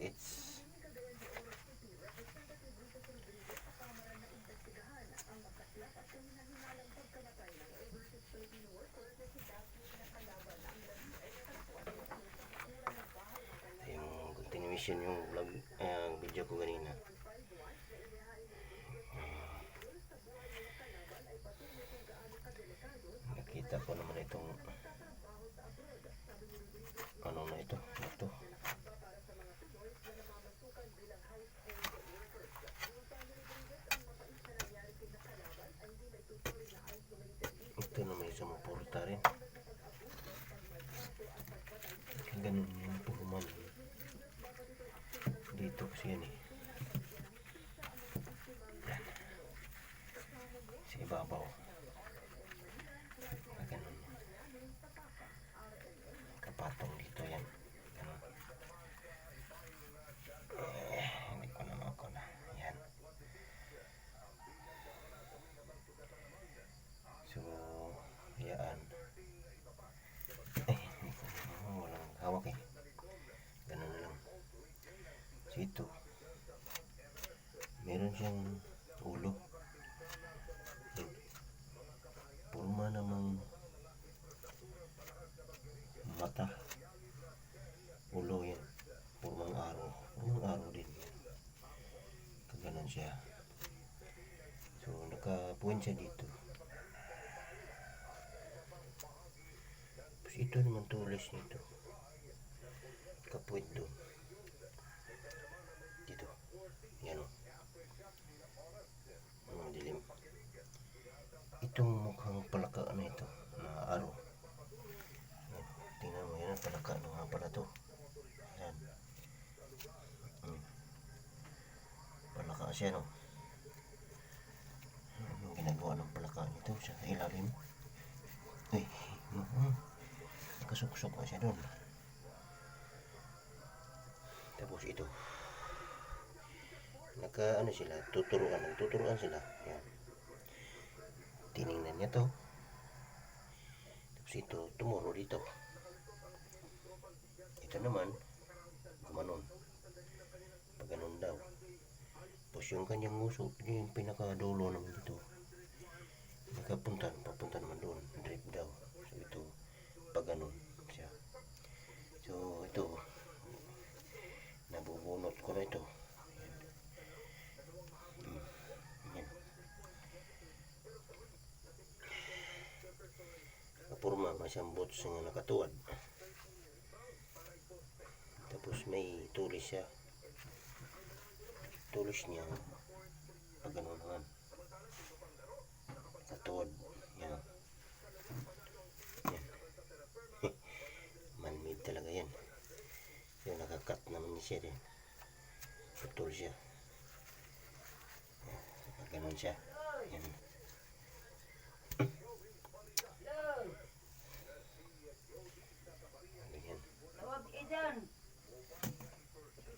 it's yung continuation yung vlog ang video ko kanina. Nakita ko naman itong ano na ito naman porta rin. Ganun yung puhuman dito kasi yan eh. Yan. ibabaw Ah, ganun kapatong dito yan ganun eh, hindi ko na ako na yan so yan eh hindi ko na walang hawak eh ganun lang. So ito. Meron siyang ulo. Yan. purma namang mata. Ulo yan. Purmang araw. Purmang araw din. Kaganon siya. So nakapuwin siya dito. Tapos ito naman tulis nito kapuwit doon dito. Yan o. Ang dilim. Itong mukhang palaka na ito na araw yan. tingnan mo yan palaka na nga pala to. Yan. Mm. palaka siya no? Anong ginagawa ng palaka nito sa ilalim? Ay mm nakasuksok na siya doon tapos ito. Naka ano sila tuturuan tuturuan sila. Yan. Tiningnan niya to. Tapos ito tumuro dito. Ito naman gumanon. Pag ganun daw. Tapos yung kanyang nguso yung pinakadulo naman dito. Nakapunta papunta naman doon drip daw so ito pag ganun siya so ito nabubunot ko na ito Mm, yan. Masang bots nga nakatuwad. Tapos may tulis siya. Tulis niya. Pag ano naman. Katuwad. Yan. Yan. Man-made talaga yan. Yung nakakat naman niya siya din. Putol siya. Ganon siya. Yan. Ganyan. Tawag Idan.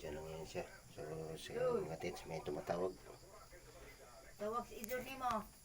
Diyan lang yan siya. So, sa mga tits, may tumatawag. Tawag si ni mo.